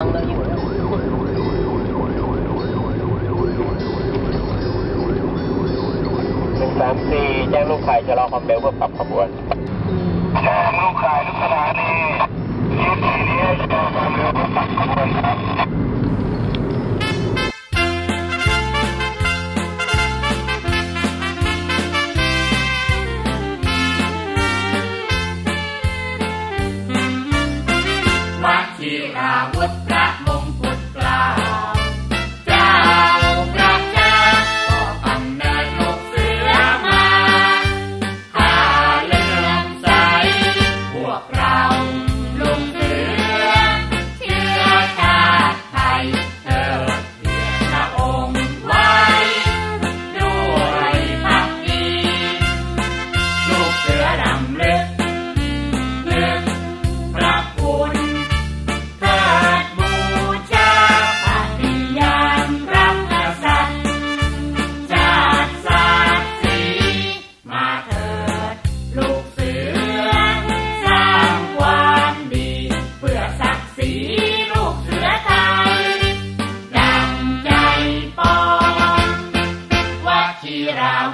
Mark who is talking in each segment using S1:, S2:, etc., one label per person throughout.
S1: หนึ่งสามสี่แจ้งลูกไายจะรอความเร็วเพื่อปรับขบวน
S2: แจ้งลูกไายลูกสถานียี่สี่นี้ชะลอความเร็วเพื่อปรับขบวนครับ
S3: มาทีราวุธ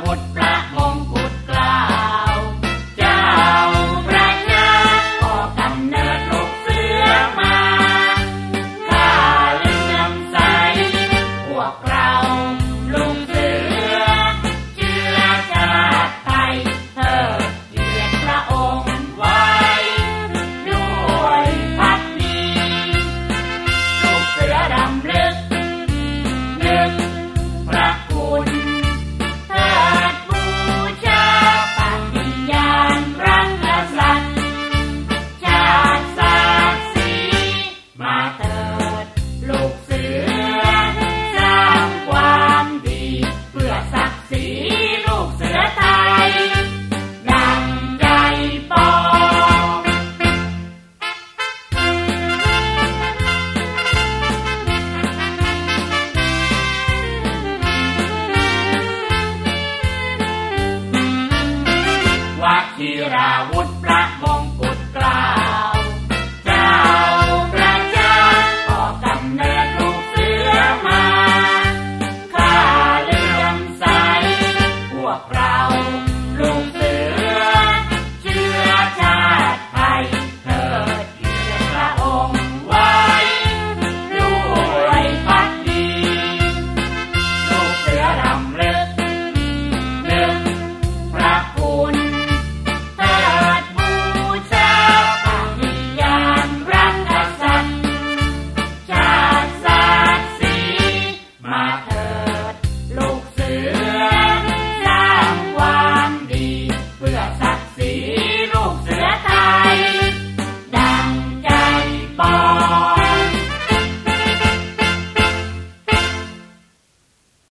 S3: วุธพระมงกุฎกล้าเจ้าพระยาก่อกำเนิดลูกเสือมาข้าลื่อมใสพวกเราลุง สีลูกเสือไทยดังใจปอวักีราวุธพระ